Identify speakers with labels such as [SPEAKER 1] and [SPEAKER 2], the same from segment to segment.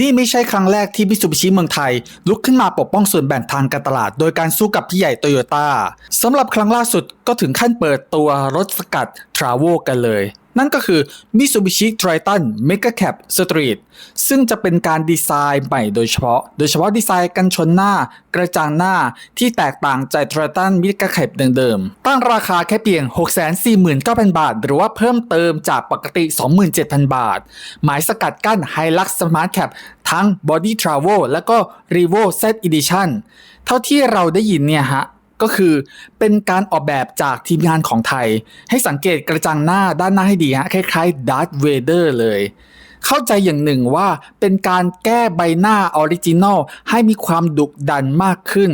[SPEAKER 1] นี่ไม่ใช่ครั้งแรกที่มิสูบิชิเมืองไทย ลุกขึ้นมาปกป้องส่วนแบ่งทางการตลาด โดยการสู้กับพี่ใหญ่โตโยต้าสำหรับครั้งล่าสุดก็ถึงขั้นเปิดตัวรถสกัดทราโวกันเลย นั่นก็คือ Mitsubishi Triton Mega Cab Street ซึ่งจะเป็นการดีไซน์ใหม่โดยเฉพาะ โดยเฉพาะดีไซน์กันชนหน้ากระจังหน้าที่แตกต่างจาก Triton Mega Cab เดิมๆ ตั้งราคาแค่เพียง 649,000 บาท หรือว่าเพิ่มเติมจากปกติ 27,000 บาท หมายสกัดกั้น Hilux Smart Cab ทั้ง Body Travel และก็ Revo Z Edition เท่าที่เราได้ยินเนี่ยฮะ ก็คือเป็นการออกแบบจากทีมงานของไทย ให้สังเกตกระจังหน้าด้านหน้าให้ดีฮะคล้ายๆ Darth Vader เลย เข้าใจอย่างหนึ่งว่าเป็นการแก้ใบหน้าออริจินอลให้มีความดุดันมากขึ้น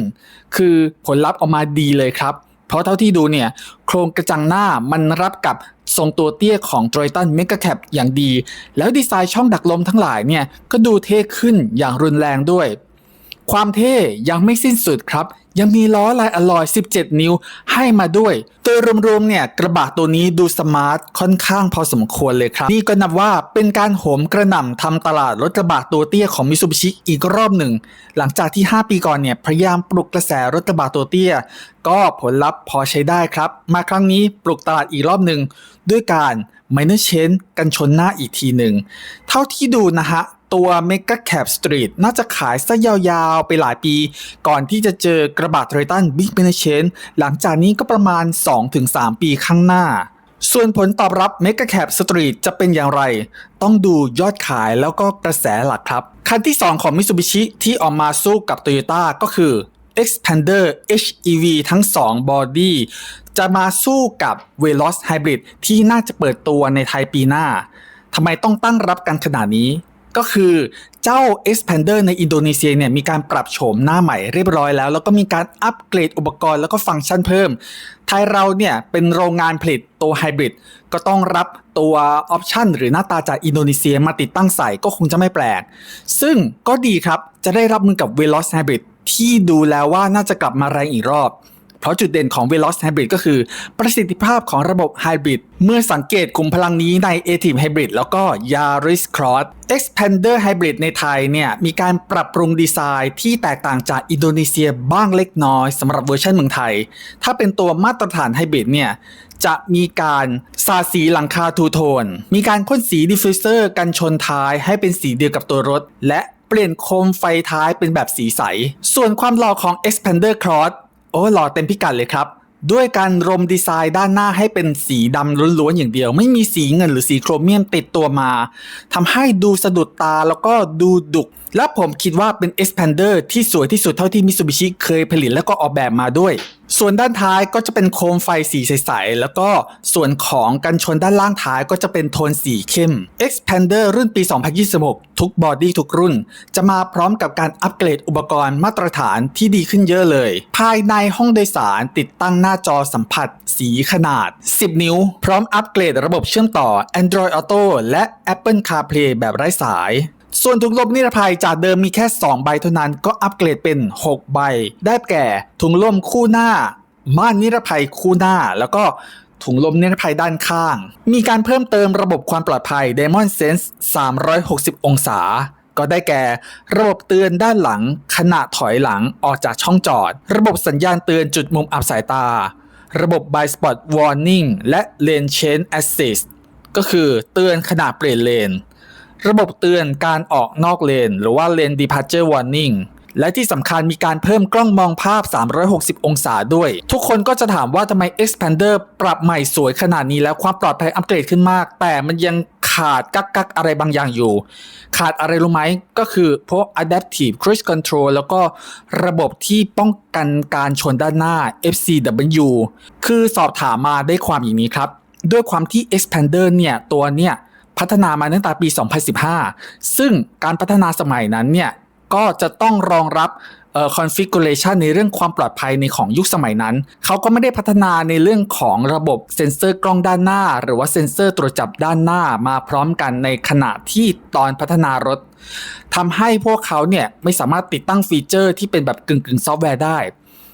[SPEAKER 1] คือผลลัพธ์ออกมาดีเลยครับ เพราะเท่าที่ดูเนี่ย โครงกระจังหน้ามันรับกับทรงตัวเตี้ยของ t r i t o n Mega Cap อย่างดี แล้วดีไซน์ช่องดักลมทั้งหลายเนี่ย ก็ดูเท่ขึ้นอย่างรุนแรงด้วย ความเท่ยังไม่สิ้นสุดครับ ยังมีล้อลายอลอย 17 นิ้วให้มาด้วยโดยรวมๆเนี่ยกระบะตัวนี้ดูสมาร์ทค่อนข้างพอสมควรเลยครับ นี่ก็นับว่าเป็นการโหมกระหน่ำทำตลาดรถกระบะตัวเตี้ยของมิ t ูบิชิอีกรอบหนึ่ง หลังจากที่ 5 ปีก่อนเนี่ยพยายามปลุกกระแสรถกระบะตัวเตี้ย ก็ผลลัพธ์พอใช้ได้ครับ มาครั้งนี้ปลุกตลาดอีกรอบหนึ่งด้วยการ minor change กันชนหน้าอีกทีหนึ่ง เท่าที่ดูนะฮะ ตัว Mega Cap Street น่าจะขายซะยาวๆ ไปหลายปี ก่อนที่จะเจอกระบะ Triton Big m a n c h a n หลังจากนี้ก็ประมาณ 2-3 ปีข้างหน้า ส่วนผลตอบรับ Mega Cap Street จะเป็นอย่างไร ต้องดูยอดขายแล้วก็กระแสหลักครับ คันที่ 2 ของ Mitsubishi ที่ออกมาสู้กับ Toyota ก็คือ Expander HEV ทั้ง2 Body จะมาสู้กับ Veloz Hybrid ที่น่าจะเปิดตัวในไทยปีหน้าทำไมต้องตั้งรับกันขนาดนี้ ก็คือเจ้า Expander ในอินโดนีเซียเนี่ยมีการปรับโฉมหน้าใหม่เรียบร้อยแล้ว แล้วก็มีการอัปเกรดอุปกรณ์แล้วก็ฟังก์ชันเพิ่ม ไทยเราเนี่ยเป็นโรงงานผลิตตัวไฮบริดก็ต้องรับตัวออปชันหรือหน้าตาจากอินโดนีเซียมาติดตั้งใส่ก็คงจะไม่แปลก ซึ่งก็ดีครับจะได้รับมือกับ Veloz Hybrid ที่ดูแล้วว่าน่าจะกลับมาแรงอีกรอบ เพราะจุดเด่นของ Veloz Hybrid ก็คือประสิทธิภาพของระบบ Hybrid เมื่อสังเกตกลุ่มพลังนี้ใน a t i v Hybrid แล้วก็ Yaris Cross Expander Hybrid ในไทยเนี่ยมีการปรับปรุงดีไซน์ที่แตกต่างจากอินโดนีเซียบ้างเล็กน้อยสำหรับเวอร์ชันเมืองไทย ถ้าเป็นตัวมาตรฐาน Hybrid เนี่ยจะมีการสาสีหลังคาทูโทน มีการพ่นสีดิฟฟิวเซอร์กันชนท้ายให้เป็นสีเดียวกับตัวรถ และเปลี่ยนโคมไฟท้ายเป็นแบบสีใส ส่วนความหล่อของ Expander Cross อ้หล่อเต็มพิกัดเลยครับ ด้วยการรมดีไซน์ด้านหน้าให้เป็นสีดำล้วนๆอย่างเดียว ไม่มีสีเงินหรือสีโครเมียมติดตัวมาทำให้ดูสะดุดตาแล้วก็ดูดุก และผมคิดว่าเป็น Expander ที่สวยที่สุดเท่าที่ Mitsubishi เคยผลิตแล้วก็ออกแบบมาด้วย ส่วนด้านท้ายก็จะเป็นโคมไฟสีใสๆ แล้วก็ส่วนของกันชนด้านล่างท้ายก็จะเป็นโทนสีเข้ม Expander รุ่นปี 2026 ทุกบอดี้ทุกรุ่น จะมาพร้อมกับการอัปเกรดอุปกรณ์มาตรฐานที่ดีขึ้นเยอะเลย ภายในห้องโดยสารติดตั้งหน้าจอสัมผัส สีขนาด 10 นิ้ว พร้อมอัปเกรดระบบเชื่อมต่อ Android Auto และ Apple CarPlay แบบไร้สาย ส่วนถุงลมนิรภัยจากเดิมมีแค่ 2 ใบเท่านั้นก็อัปเกรดเป็น 6 ใบ ได้แก่ถุงลมคู่หน้า ม่านนิรภัยคู่หน้า แล้วก็ถุงลมนิรภัยด้านข้าง มีการเพิ่มเติมระบบความปลอดภัย Demon Sense 360 องศา ก็ได้แก่ ระบบเตือนด้านหลังขณะถอยหลังออกจากช่องจอด ระบบสัญญาณเตือนจุดมุมอับสายตา ระบบ Blind Spot Warning และ Lane Change Assist ก็คือเตือนขณะเปลี่ยนเลน ระบบเตือนการออกนอกเลน หรือว่า Lane Departure Warning และที่สำคัญมีการเพิ่มกล้องมองภาพ 360 องศาด้วย ทุกคนก็จะถามว่าทำไม Expander ปรับใหม่สวยขนาดนี้แล้วความปลอดภัยอัปเกรดขึ้นมาก แต่มันยังขาดกักกักอะไรบางอย่างอยู่ ขาดอะไรรู้ไหม ก็คือพวก Adaptive Cruise Control แล้วก็ระบบที่ป้องกันการชนด้านหน้า FCW คือสอบถามมาได้ความอย่างนี้ครับ ด้วยความที่ Expander เนี่ย ตัวเนี่ย พัฒนามาตั้งแต่ปี 2015 ซึ่งการพัฒนาสมัยนั้นเนี่ยก็จะต้องรองรับเอ่อ configuration ในเรื่องความปลอดภัยในของยุคสมัยนั้น เขาก็ไม่ได้พัฒนาในเรื่องของระบบเซ็นเซอร์กล้องด้านหน้า หรือว่าเซ็นเซอร์ตรวจจับด้านหน้ามาพร้อมกันในขณะที่ตอนพัฒนารถทำให้พวกเขาเนี่ยไม่สามารถติดตั้งฟีเจอร์ที่เป็นแบบกึ่งกึ่งๆซอฟต์แวร์ได้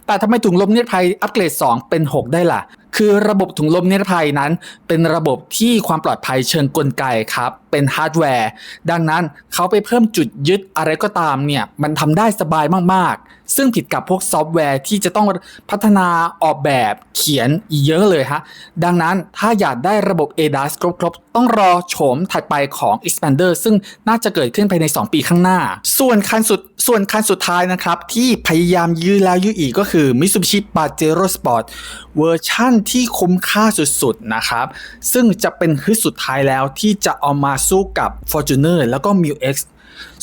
[SPEAKER 1] แต่ทำไมถุงลมนิรภัยอัปเกรด 2 เป็น 6 ได้ล่ะ คือระบบถุงลมนิรภัยนั้น เป็นระบบที่ความปลอดภัยเชิงกลไกครับ เป็นฮาร์ดแวร์ ดังนั้นเขาไปเพิ่มจุดยึดอะไรก็ตามเนี่ย มันทำได้สบายมากๆ ซึ่งผิดกับพวกซอฟต์แวร์ที่จะต้องพัฒนาออกแบบเขียนอีกเยอะเลยฮะ ดังนั้นถ้าอยากได้ระบบ ADAS ครบๆ ต้องรอโฉมถัดไปของ Expander ซึ่งน่าจะเกิดขึ้นภายใน 2 ปีข้างหน้า ส่วนคันสุดส่วนคันสุดท้ายนะครับ ที่พยายามยื้อแล้วยื้ออีกก็คือ Mitsubishi Pajero Sport เวอร์ชั่นที่คุ้มค่าสุดๆนะครับ ซึ่งจะเป็นฮึดสุดท้ายแล้วที่จะเอามาสู้กับ Fortuner แล้วก็ m i X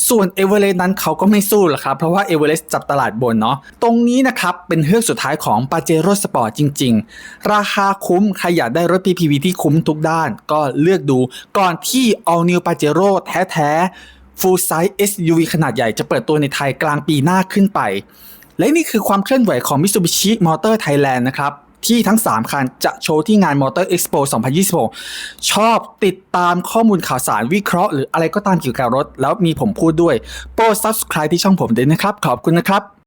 [SPEAKER 1] ส่วน e v e r e s t นั้นเขาก็ไม่สู้หรอกครับ เพราะว่า e v e r e s t จับตลาดบนเนาะตรงนี้นะครับ เป็นเฮือกสุดท้ายของ Pajero Sport จริง ๆ ราคาคุ้ม ใครอยากได้รถ PPV ที่คุ้มทุกด้านก็เลือกดูก่อนที่ All New Pajero แท้ๆ Full Size SUV ขนาดใหญ่จะเปิดตัวในไทยกลางปีหน้าขึ้นไป และนี่คือความเคลื่อนไหวของ Mitsubishi Motor Thailand นะครับ ที่ทั้ง 3 คันจะโชว์ที่งาน Motor Expo 2026 ชอบติดตามข้อมูลข่าวสารวิเคราะห์หรืออะไรก็ตามเกี่ยวกับรถ แล้วมีผมพูดด้วย โปรด subscribe ที่ช่องผมด้วยนะครับ ขอบคุณนะครับ